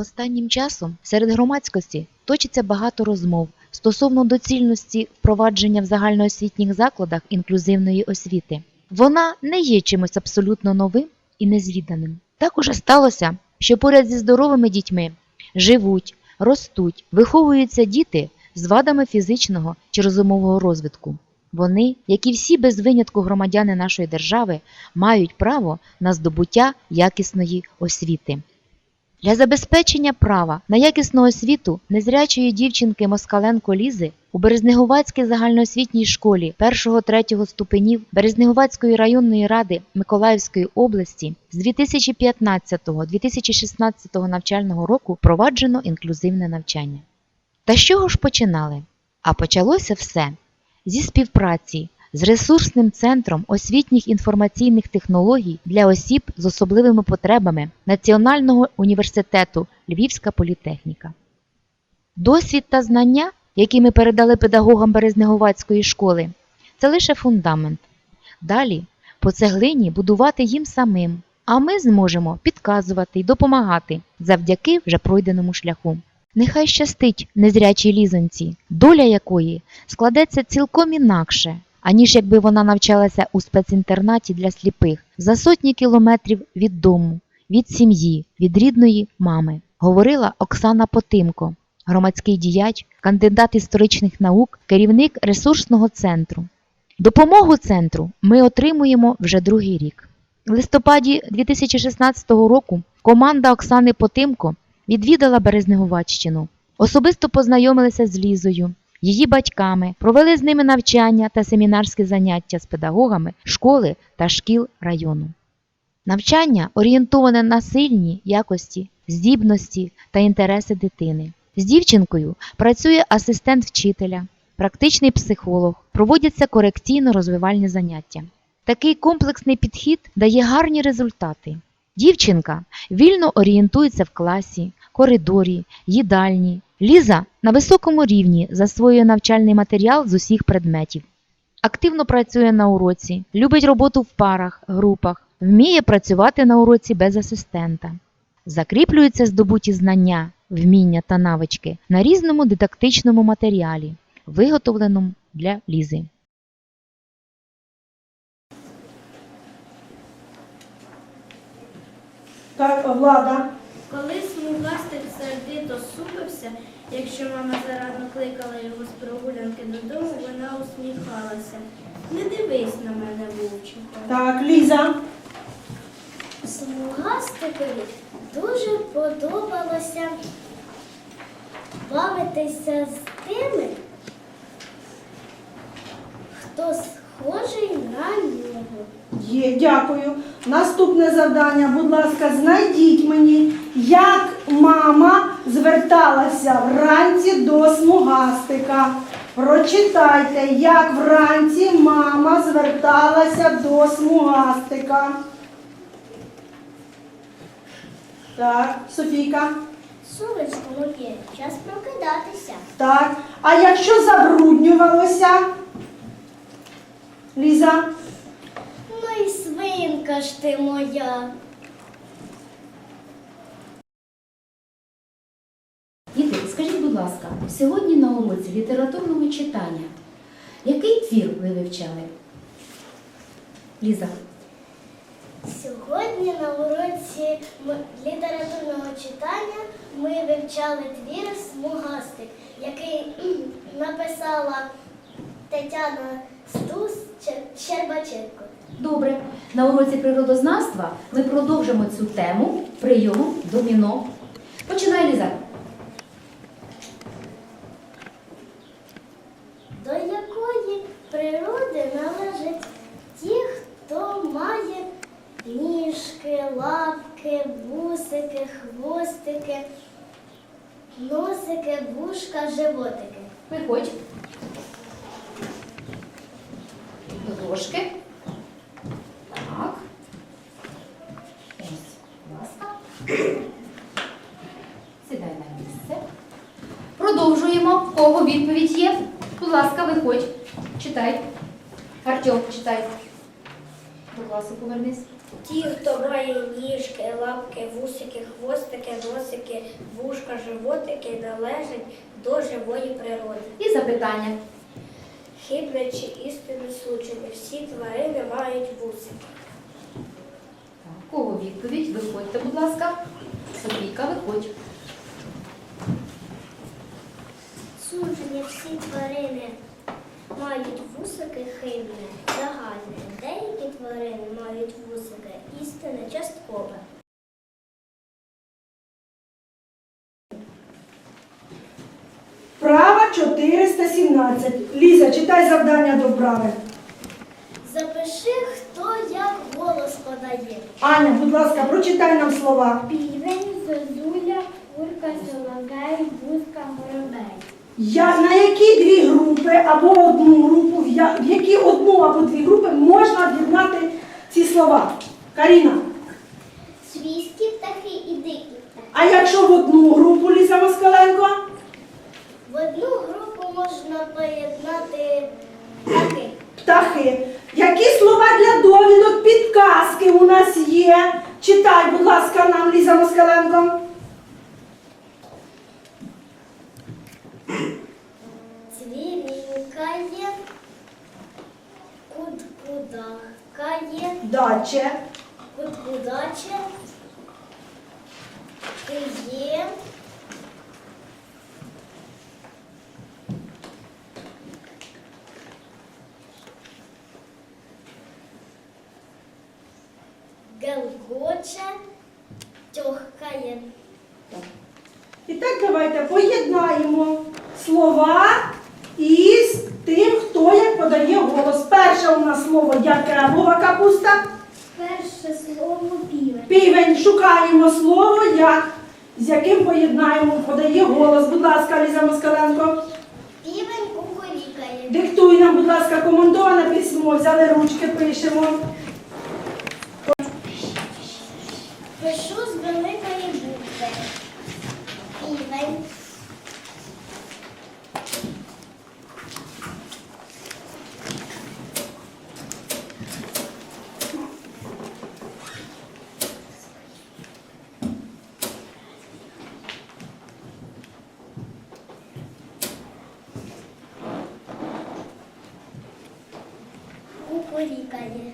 Останнім часом серед громадськості точиться багато розмов стосовно доцільності впровадження в загальноосвітніх закладах інклюзивної освіти. Вона не є чимось абсолютно новим і незвіданим. Так уже сталося, що поряд зі здоровими дітьми живуть, ростуть, виховуються діти з вадами фізичного чи розумового розвитку. Вони, як і всі без винятку громадяни нашої держави, мають право на здобуття якісної освіти. Для забезпечення права на якісну освіту незрячої дівчинки Москаленко Лізи у Березнегувацькій загальноосвітній школі 1-3 ступенів Березнегувацької районної ради Миколаївської області з 2015-2016 навчального року впроваджено інклюзивне навчання. Та з чого ж починали? А почалося все зі співпраці з ресурсним центром освітніх інформаційних технологій для осіб з особливими потребами Національного університету Львівська політехніка. Досвід та знання, які ми передали педагогам Березнеговацької школи, це лише фундамент. Далі по цеглині будувати їм самим, а ми зможемо підказувати й допомагати завдяки вже пройденому шляху. Нехай щастить незрячій лізонці, доля якої складеться цілком інакше, аніж якби вона навчалася у спецінтернаті для сліпих за сотні кілометрів від дому, від сім'ї, від рідної мами, говорила Оксана Потимко, громадський діяч, кандидат історичних наук, керівник ресурсного центру. Допомогу центру ми отримуємо вже другий рік. В листопаді 2016 року команда Оксани Потимко відвідала Березнегуваччину. Особисто познайомилися з Лізою, її батьками, провели з ними навчання та семінарські заняття з педагогами школи та шкіл району. Навчання орієнтоване на сильні якості, здібності та інтереси дитини. З дівчинкою працює асистент вчителя, практичний психолог, проводяться корекційно-розвивальні заняття. Такий комплексний підхід дає гарні результати. Дівчинка вільно орієнтується в класі, коридорі, їдальні. Ліза на високому рівні засвоює навчальний матеріал з усіх предметів. Активно працює на уроці, любить роботу в парах, групах, вміє працювати на уроці без асистента. Закріплюються здобуті знання, вміння та навички на різному дидактичному матеріалі, виготовленому для Лізи. Так, влада. Коли смугастик сердито супився, якщо мама зарадно кликала його з прогулянки додому, вона усміхалася. Не дивись на мене, вовчику. Так, Ліза. Смугастикові дуже подобалося бавитися з тими, хто схожий на нього. Є, дякую. Наступне завдання, будь ласка, знайдіть мені, як мама зверталася вранці до смугастика. Прочитайте, як вранці мама зверталася до смугастика. Так, Софійка. Сонечко моє, час прокидатися. Так. А якщо забруднювалося? Ліза. Ну і свинка ж ти моя. Діти, скажіть, будь ласка, сьогодні на уроці літературного читання який твір ви вивчали? Ліза, Сьогодні на уроці літературного читання ми вивчали твір Смугастик, який написала Тетяна Стус Щербаченко. добре. На уроці природознавства ми продовжимо цю тему прийому доміно. Починай, Ліза. До якої природи належать ті, хто має ніжки, лапки, вусики, хвостики, носики, вушка, животики. Виходь. До дошки. Так. Ось, будь ласка. Сідай на місце. Продовжуємо. В кого відповідь є? Будь ласка, виходь. Читай. Артем, читай. До класу повернись. Ті, хто має ніжки, лапки, вусики, хвостики, носики, вушка, животики, належать до живої природи. І запитання. Хибне чи істину суджені, всі тварини мають вусики. Так, Кого відповідь? Виходьте, будь ласка. Софійка, виходь. Суджені всі тварини мають вусики хибне, загальне. Деякі тварини мають вусики, істинне часткове. Права 417. Ліза, читай завдання до вправи. Запиши, хто як голос подає. Аня, будь ласка, прочитай нам слова. Півень, зозуля, курка, соловей, бузка, горобей. Я, на які дві групи або одну групу, в, я, в які одну або дві групи можна об'єднати ці слова? Каріна. Свійські птахи і дикі птахи. А якщо в одну групу одну групу можна поєднати птахи. Птахи. Які слова для довідок, підказки у нас є? Читай, будь ласка, нам Ліза Москаленко. Цвірінькає, куд-кудахкає, Даче. куд-кудаче, киє, гелгоче, тьохкає. І так давайте поєднаємо слова із тим, хто як подає голос. Перше у нас слово яке мова капуста. Перше слово півень. Півень шукаємо слово, як, з яким поєднаємо, подає голос. Будь ласка, Ліза Москаленко. Півень кукурікає. Диктуй нам, будь ласка, командоване письмо, взяли ручки, пишемо. Пишу з великої букви. Півень. Кукурікає.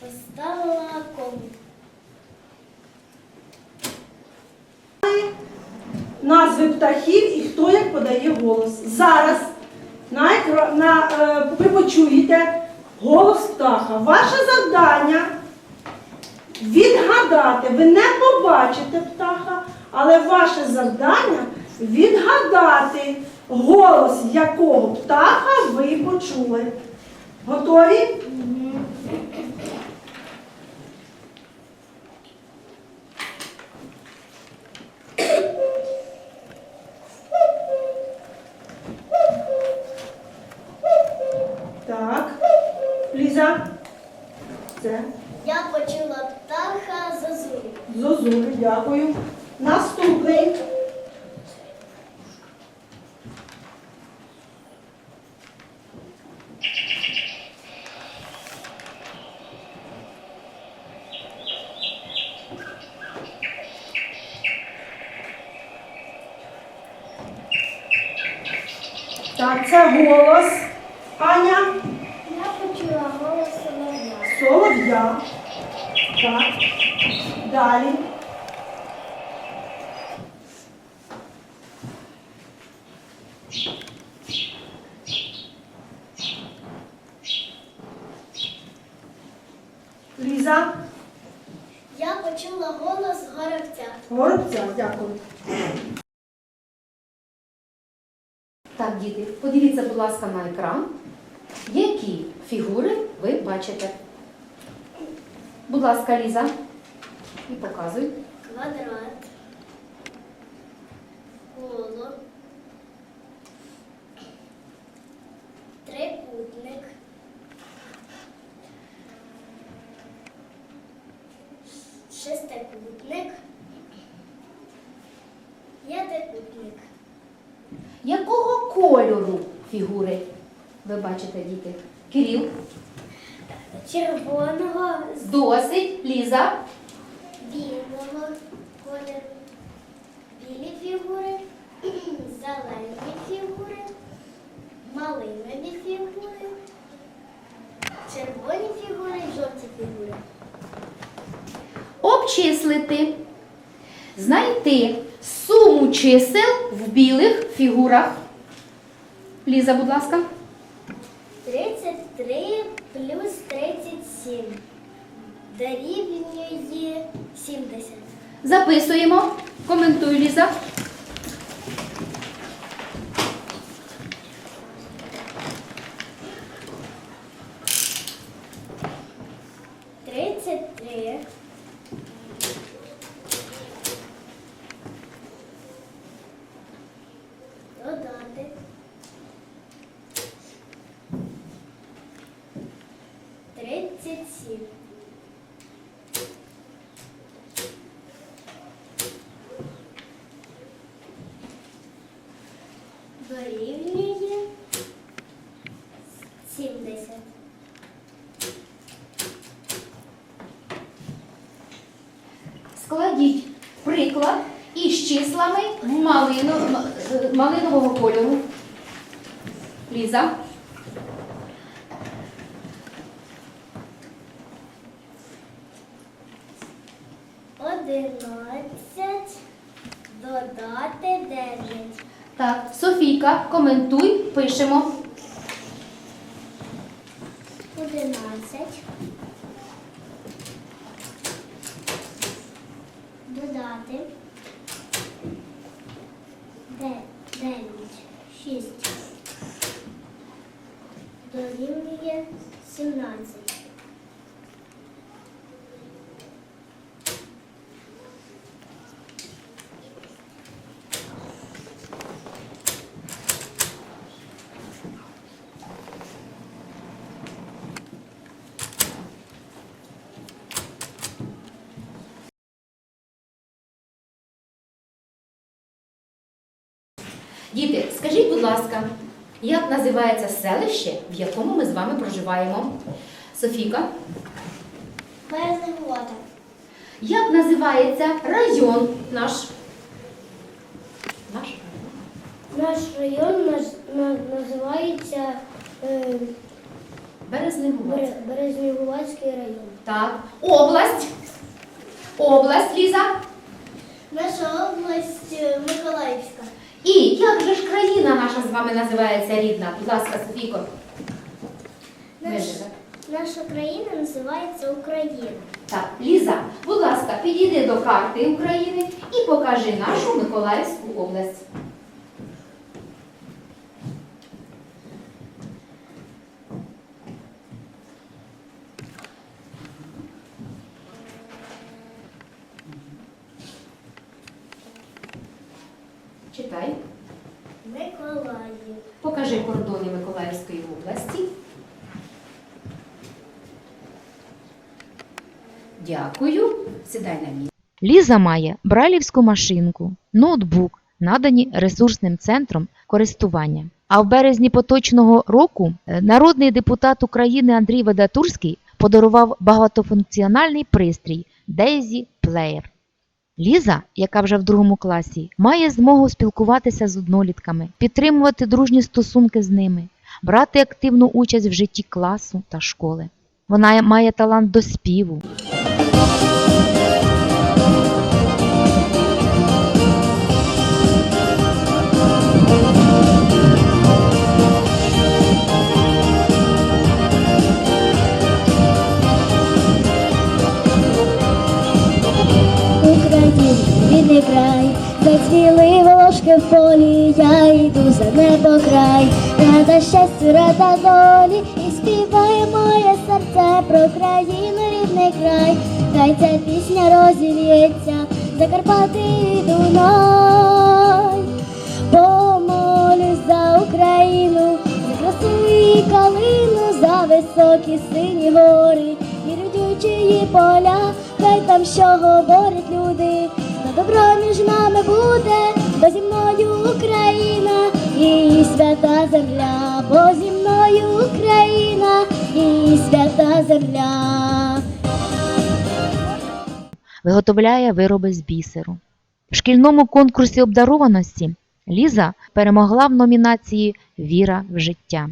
Поставила кому. Назви птахів і хто як подає голос. Зараз на, на, е, ви почуєте голос птаха. Ваше завдання відгадати. Ви не побачите птаха, але ваше завдання відгадати голос якого птаха ви почули. Готові? Так. Ліза. Це. Я почула птаха зозулі. Зозулі, дякую. Наступний. Так, це голос. Аня. Я почула голос солов'я. Так. Далі. Ліза. Я почула голос горобця. Горобця, дякую. Так, діти, подивіться, будь ласка, на екран. Які фігури ви бачите? Будь ласка, Ліза. І показуй. Квадрат. Коло. Трикутник. Шестикутник. П'ятикутник. Якого кольору фігури? Ви бачите, діти? Кирил. Червоного Досить. Ліза. білого кольору. Білі фігури, зелені фігури, малинові фігури, червоні фігури жовті фігури. Обчислити. Знайти суму чисел в білих фігурах. Ліза, будь ласка. 33 плюс 37 дорівнює 70. Записуємо. Коментуй, Ліза. Складіть приклад із числами малину, малинового кольору. Ліза. Одинадцять додати дев'ять. Так, Софійка, коментуй, пишемо. Одинадцять. Додати. Де- Дев'ять. Шість. Дорівнює сімнадцять. Діти, скажіть, будь ласка, як називається селище, в якому ми з вами проживаємо? Софійка, Березневода. як називається район наш? Наш район. Наш район наз- на- називається е. Березневодський район. Так. Область. Область, Ліза. Наша область е, Миколаївська. І як же ж країна наша з вами називається рідна? Будь ласка, Софійко. Наш, наша країна називається Україна. Так, Ліза, будь ласка, підійди до карти України і покажи нашу Миколаївську область. Читай. Миколаїв. Покажи кордони Миколаївської області. Дякую. Сідай на місце. Ліза має брайлівську машинку, ноутбук, надані ресурсним центром користування. А в березні поточного року е, народний депутат України Андрій Ведатурський подарував багатофункціональний пристрій Daisy Player. Ліза, яка вже в другому класі, має змогу спілкуватися з однолітками, підтримувати дружні стосунки з ними, брати активну участь в житті класу та школи. Вона має талант до співу, в полі, я йду за небо край, рада щастю, рада долі, і співає моє серце про країну, рідний край, хай ця пісня розілється, за Карпати і Дунай, помолюсь за Україну, за красу і калину, за високі сині гори, і родючі поля, слухай там, що говорять люди. На добро між нами буде, бо зі мною Україна, її свята земля, бо зі мною Україна, її свята земля. виготовляє вироби з бісеру. В шкільному конкурсі обдарованості Ліза перемогла в номінації Віра в життя.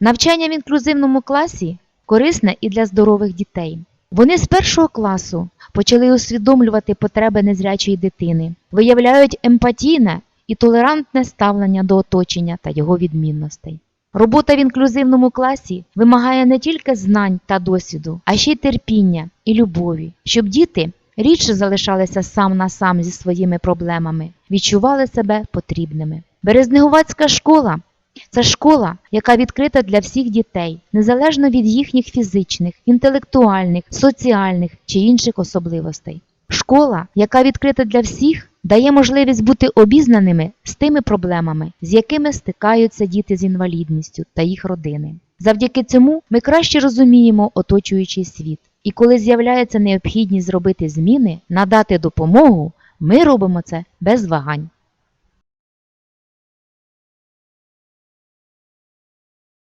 Навчання в інклюзивному класі корисне і для здорових дітей. Вони з першого класу почали усвідомлювати потреби незрячої дитини, виявляють емпатійне і толерантне ставлення до оточення та його відмінностей. Робота в інклюзивному класі вимагає не тільки знань та досвіду, а ще й терпіння і любові, щоб діти рідше залишалися сам на сам зі своїми проблемами, відчували себе потрібними. Березнегувацька школа це школа, яка відкрита для всіх дітей, незалежно від їхніх фізичних, інтелектуальних, соціальних чи інших особливостей. Школа, яка відкрита для всіх, дає можливість бути обізнаними з тими проблемами, з якими стикаються діти з інвалідністю та їх родини. Завдяки цьому ми краще розуміємо оточуючий світ. І коли з'являється необхідність зробити зміни, надати допомогу, ми робимо це без вагань.